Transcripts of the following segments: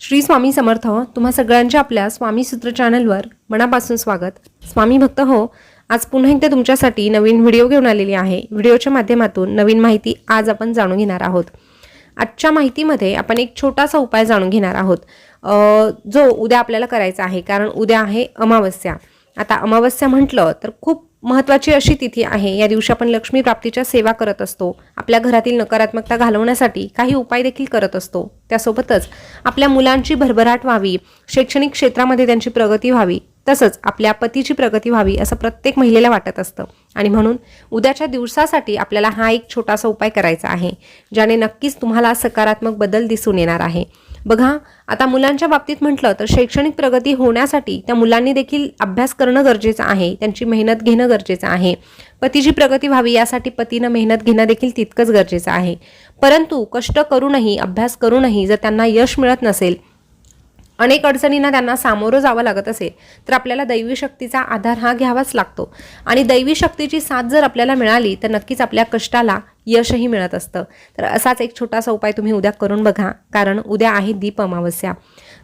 श्री स्वामी समर्थ हो. तुम्हा सगळ्यांच्या आपल्या स्वामी सूत्र चॅनलवर मनापासून स्वागत. स्वामी भक्त हो आज पुन्हा एकदा तुमच्यासाठी नवीन व्हिडिओ घेऊन आलेली आहे. व्हिडिओच्या माध्यमातून नवीन माहिती आज आपण जाणून घेणार आहोत. आजच्या माहितीमध्ये आपण एक छोटासा उपाय जाणून घेणार आहोत. जो उद्या आपल्याला करायचा आहे कारण उद्या आहे अमावस्या. आता अमावस्या म्हटलं तर खूप महत्त्वाची अशी तिथी आहे. या दिवशी आपण लक्ष्मी प्राप्तीच्या सेवा करत असतो. आपल्या घरातील नकारात्मकता घालवण्यासाठी काही उपाय देखील करत असतो. त्यासोबतच आपल्या मुलांची भरभराट व्हावी शैक्षणिक क्षेत्रामध्ये त्यांची प्रगती व्हावी तसंच आपल्या पतीची प्रगती व्हावी असं प्रत्येक महिलेला वाटत असतं. आणि म्हणून उद्याच्या दिवसासाठी आपल्याला हा एक छोटासा उपाय करायचा आहे ज्याने नक्कीच तुम्हाला सकारात्मक बदल दिसून येणार आहे. बघा आता मुलांच्या बाबतीत म्हटलं तर शैक्षणिक प्रगती होण्यासाठी त्या मुलांनी देखील अभ्यास करणं गरजेचं आहे त्यांची मेहनत घेणं गरजेचं आहे. पतीची प्रगती व्हावी यासाठी पतीनं मेहनत घेणं देखील तितकंच गरजेचं आहे. परंतु कष्ट करूनही अभ्यास करूनही जर त्यांना यश मिळत नसेल अनेक अडचणींना त्यांना सामोरं जावं लागत असेल तर आपल्याला दैवी शक्तीचा आधार हा घ्यावाच लागतो. आणि दैवी शक्तीची साथ जर आपल्याला मिळाली तर नक्कीच आपल्या कष्टाला यशही मिळत असतं. तर असाच एक छोटासा उपाय तुम्ही उद्या करून बघा कारण उद्या आहे दीप अमावस्या.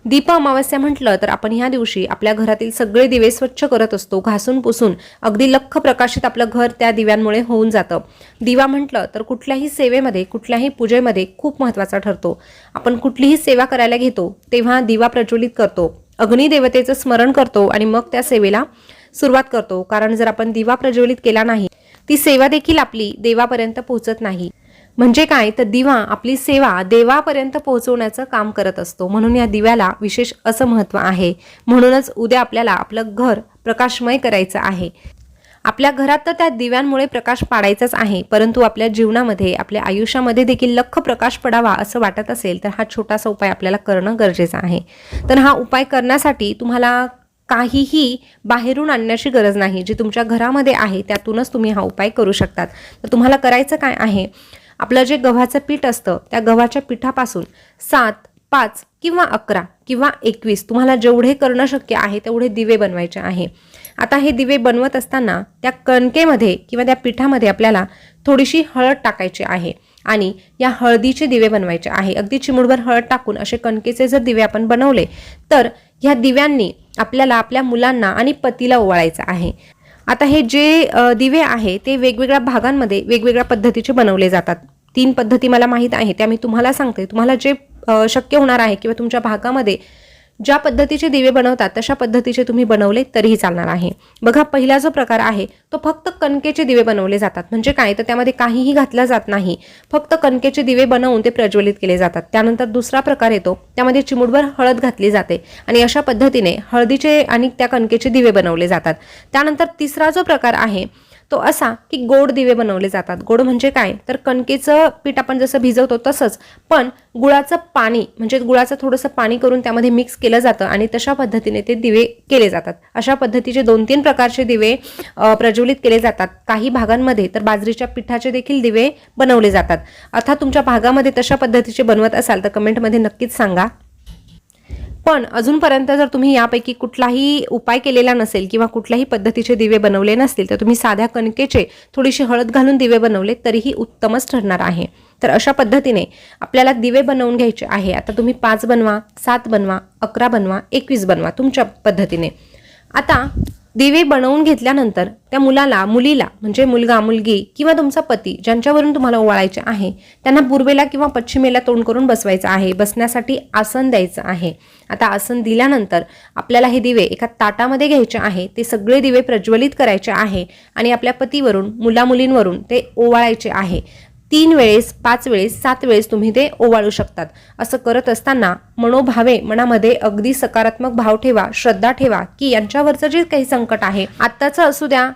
दीप अमावस्या म्हटलं तर आपण ह्या दिवशी आपल्या घरातील सगळे दिवे स्वच्छ करत असतो घासून पुसून. अगदी लख प्रकाशित आपलं घर त्या दिव्यांमुळे होऊन जातं. दिवा म्हटलं तर कुठल्याही सेवेमध्ये कुठल्याही पूजेमध्ये खूप महत्त्वाचा ठरतो. आपण कुठलीही सेवा करायला घेतो तेव्हा दिवा प्रज्वलित करतो. अग्निदेवतेचं स्मरण करतो आणि मग त्या सेवेला सुरुवात करतो. कारण जर आपण दिवा प्रज्वलित केला नाही ती सेवा देखील आपली देवापर्यंत पोहोचत नाही. म्हणजे काय? तर दिवा आपली सेवा देवापर्यंत पोहोचवण्याचं काम करत असतो. म्हणून या दिव्याला विशेष असं महत्त्व आहे. म्हणूनच उद्या आपल्याला आपलं घर प्रकाशमय करायचं आहे. आपल्या घरात तर त्या दिव्यांमुळे प्रकाश पाडायचाच आहे. परंतु आपल्या जीवनामध्ये आपल्या आयुष्यामध्ये देखील लख प्रकाश पडावा असं वाटत असेल तर हा छोटासा उपाय आपल्याला करणं गरजेचं आहे. तर हा उपाय करण्यासाठी तुम्हाला काहीही बाहेरून आणण्याची गरज नाही. जी तुमच्या घरामध्ये आहे त्यातूनच तुम्ही हा उपाय करू शकतात. तर तुम्हाला करायचं काय आहे? आपलं जे गव्हाचं पीठ असतं त्या गव्हाच्या पिठापासून सात पाच किंवा अकरा किंवा एकवीस तुम्हाला जेवढे करणं शक्य आहे तेवढे दिवे बनवायचे आहे. आता हे दिवे बनवत असताना त्या कणकेमध्ये किंवा त्या पिठामध्ये आपल्याला थोडीशी हळद टाकायची आहे आणि या हळदीचे दिवे बनवायचे आहे. अगदी चिमुडभर हळद टाकून असे कणकेचे जर दिवे आपण बनवले तर ह्या दिव्यांनी आपल्याला आपल्या मुलांना आणि पतीला ओवाळायचं आहे. आता हे जे दिवे आहे ते वेगवेगळ्या भागांमध्ये वेगवेगळ्या पद्धतीचे बनवले जातात. तीन पद्धती मला माहीत आहे त्या मी तुम्हाला सांगते. तुम्हाला जे शक्य होणार आहे किंवा तुमच्या भागामध्ये ज्या पद्धतीचे दिवे बनवतात तशा पद्धतीचे तुम्ही बनवले तरीही चालणार आहे. बघा पहिला जो प्रकार आहे तो फक्त कणकेचे दिवे बनवले जातात. म्हणजे काय? तर त्यामध्ये काहीही घातला जात नाही. फक्त कणकेचे दिवे बनवून ते प्रज्वलित केले जातात. त्यानंतर दुसरा प्रकार येतो त्यामध्ये चिमुडभर हळद घातली जाते आणि अशा पद्धतीने हळदीचे आणि त्या कणकेचे दिवे बनवले जातात. त्यानंतर तिसरा जो प्रकार आहे तो असा की गोड दिवे बनवले जातात. गोड म्हणजे काय? तर कणकेचं पीठ आपण जसं भिजवतो तसंच पण गुळाचं पाणी म्हणजे गुळाचं थोडंसं पाणी करून त्यामध्ये मिक्स केलं जातं आणि तशा पद्धतीने ते दिवे केले जातात. अशा पद्धतीचे दोन तीन प्रकारचे दिवे प्रज्वलित केले जातात. काही भागांमध्ये तर बाजरीच्या पिठाचे देखील दिवे बनवले जातात. अर्थात तुमच्या भागामध्ये तशा पद्धतीचे बनवत असाल तर कमेंटमध्ये नक्कीच सांगा. पण अजूनपर्यंत जर तुम्ही यापैकी कुठलाही उपाय केलेला नसेल किंवा कुठल्याही पद्धतीचे दिवे बनवले नसतील तर तुम्ही साध्या कणकेचे थोडीशी हळद घालून दिवे बनवले तरीही उत्तमच ठरणार आहे. तर अशा पद्धतीने आपल्याला दिवे बनवून घ्यायचे आहे. आता तुम्ही पाच बनवा सात बनवा अकरा बनवा एकवीस बनवा तुमच्या पद्धतीने. आता दिवे बनवून घेतल्यानंतर त्या मुलाला मुलीला म्हणजे मुलगा मुलगी किंवा तुमचा पती ज्यांच्यावरून तुम्हाला ओवाळायचे आहे त्यांना पूर्वेला किंवा पश्चिमेला तोंड करून बसवायचं आहे बसण्यासाठी आसन द्यायचं आहे. आता आसन दिल्यानंतर आपल्याला हे दिवे एका ताटामध्ये घ्यायचे आहे ते सगळे दिवे प्रज्वलित करायचे आहे आणि आपल्या पतीवरून मुलामुलींवरून ते ओवाळायचे आहे. तीन वेळेस पाच वेळेस सात वेळेस तुम्ही ते ओवाळू शकतात. असं करत असताना मनोभावे मनामध्ये अगदी सकारात्मक भाव ठेवा श्रद्धा ठेवा की यांच्यावरचं जे काही संकट आहे आत्ताचं असू द्या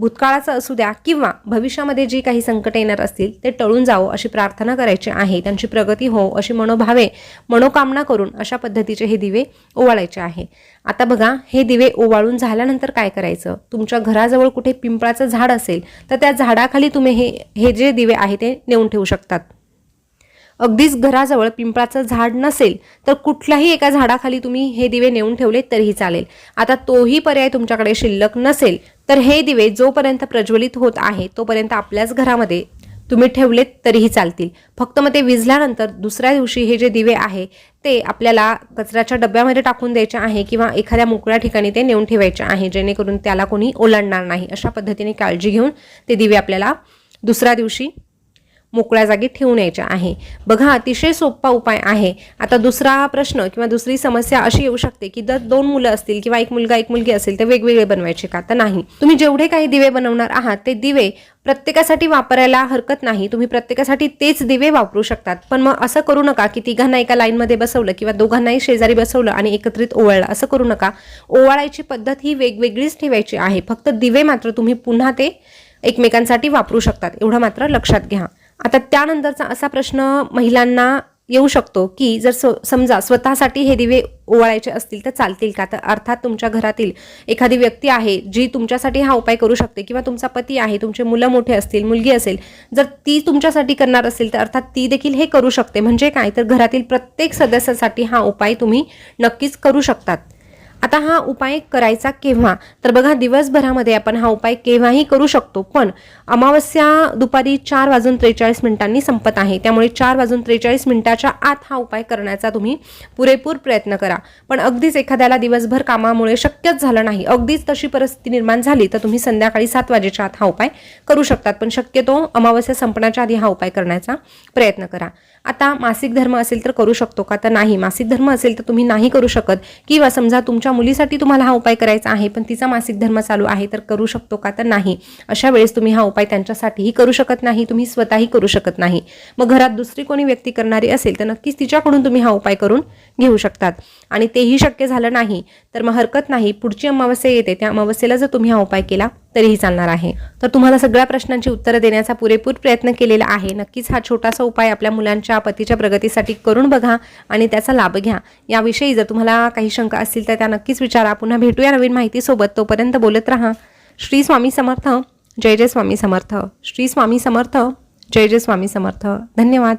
भूतकाळाचं असू द्या किंवा भविष्यामध्ये जी काही संकट येणार असतील ते टळून जावं अशी प्रार्थना करायची आहे. त्यांची प्रगती हो अशी मनोभावे मनोकामना करून अशा पद्धतीचे हे दिवे ओवाळायचे आहे. आता बघा हे दिवे ओवाळून झाल्यानंतर काय करायचं? तुमच्या घराजवळ कुठे पिंपळाचं झाड असेल तर त्या झाडाखाली तुम्ही हे हे जे दिवे आहे ते नेऊन ठेवू शकतात. अगदीच घराजवळ पिंपळाचं झाड नसेल तर कुठल्याही एका झाडाखाली तुम्ही हे दिवे नेऊन ठेवले तरीही चालेल. आता तोही पर्याय तुमच्याकडे शिल्लक नसेल तर हे दिवे जोपर्यंत प्रज्वलित होत आहे तोपर्यंत आपल्याच घरामध्ये तुम्ही ठेवलेत तरीही चालतील. फक्त मग ते विजल्यानंतर दुसऱ्या दिवशी हे जे दिवे आहे ते आपल्याला कचऱ्याच्या डब्यामध्ये टाकून द्यायचे आहे किंवा एखाद्या मोकळ्या ठिकाणी ते नेऊन ठेवायचे आहे जेणेकरून त्याला कोणी ओलांडणार नाही. अशा पद्धतीने काळजी घेऊन ते दिवे आपल्याला दुसऱ्या दिवशी मोकळ्या जागी ठेवून यायच्या आहे. बघा अतिशय सोपा उपाय आहे. आता दुसरा प्रश्न किंवा दुसरी समस्या अशी येऊ शकते की जर दोन मुलं असतील किंवा एक मुलगा एक मुलगी असेल तर वेगवेगळे बनवायचे का? तर नाही. तुम्ही जेवढे काही दिवे बनवणार आहात ते दिवे प्रत्येकासाठी वापरायला हरकत नाही. तुम्ही प्रत्येकासाठी तेच दिवे वापरू शकतात. पण मग असं करू नका की तिघांना एका लाईनमध्ये बसवलं किंवा दोघांनाही शेजारी बसवलं आणि एकत्रित ओवाळलं. असं करू नका. ओवाळायची पद्धत ही वेगवेगळीच ठेवायची आहे. फक्त दिवे मात्र तुम्ही पुन्हा ते एकमेकांसाठी वापरू शकतात. एवढं मात्र लक्षात घ्या. आता त्यानंतरचा असा प्रश्न महिलांना येऊ शकतो की जर स समजा स्वतःसाठी हे दिवे ओवाळायचे असतील तर चालतील का? तर अर्थात तुमच्या घरातील एखादी व्यक्ती आहे जी तुमच्यासाठी हा उपाय करू शकते किंवा तुमचा पती आहे तुमचे मुलं मोठे असतील मुलगी असेल जर ती तुमच्यासाठी करणार असेल तर अर्थात ती देखील हे करू शकते. म्हणजे काय? तर घरातील प्रत्येक सदस्यासाठी हा उपाय तुम्ही नक्कीच करू शकतात. आता हा उपाय करायचा केव्हा? तर बघा दिवसभरामध्ये आपण हा उपाय केव्हाही करू शकतो पण अमावस्या दुपारी चार वाजून त्रेचाळीस मिनिटांनी संपत आहे. त्यामुळे चार वाजून त्रेचाळीस मिनिटाच्या आत हा उपाय करण्याचा तुम्ही पुरेपूर प्रयत्न करा. पण अगदीच एखाद्याला दिवसभर कामामुळे शक्यच झालं नाही अगदीच तशी परिस्थिती निर्माण झाली तर तुम्ही संध्याकाळी सात वाजेच्या आत हा उपाय करू शकतात. पण शक्यतो अमावस्या संपण्याच्या आधी हा उपाय करण्याचा प्रयत्न करा. आता मासिक धर्म असेल तर करू शकतो का? तर नाही. मासिक धर्म असेल तर तुम्ही नाही करू शकत. किंवा समजा तुमच्या मुलीसाठी तुम्हाला हा उपाय करायचा आहे पण तिचा मासिक धर्म चालू आहे तर करू शकतो का? तर नाही. अशा वेळेस तुम्ही हा उपाय त्यांच्यासाठीही करू शकत नाही. तुम्ही स्वतःही करू शकत नाही. मग घरात दुसरी कोणी व्यक्ती करणारी असेल तर नक्कीच तिच्याकडून तुम्ही हा उपाय करून घेऊ शकतात. आणि तेही शक्य झालं नाही तर मग हरकत नाही. पुढची अमावस्या येते. त्या अमावस्येला जर तुम्ही हा उपाय केला तरीही चालणार आहे. तर तुम्हाला सगळ्या प्रश्नांची उत्तरं देण्याचा पुरेपूर प्रयत्न केलेला आहे. नक्कीच हा छोटासा उपाय आपल्या मुलांच्या पतीच्या प्रगतीसाठी करून बघा आणि त्याचा लाभ घ्या. याविषयी जर तुम्हाला काही शंका असतील तर त्या नक्कीच विचारा. पुन्हा भेटूया नवीन माहितीसोबत. तोपर्यंत बोलत राहा. श्री स्वामी समर्थ. जय जय स्वामी समर्थ. श्री स्वामी समर्थ. जय जय स्वामी समर्थ. धन्यवाद.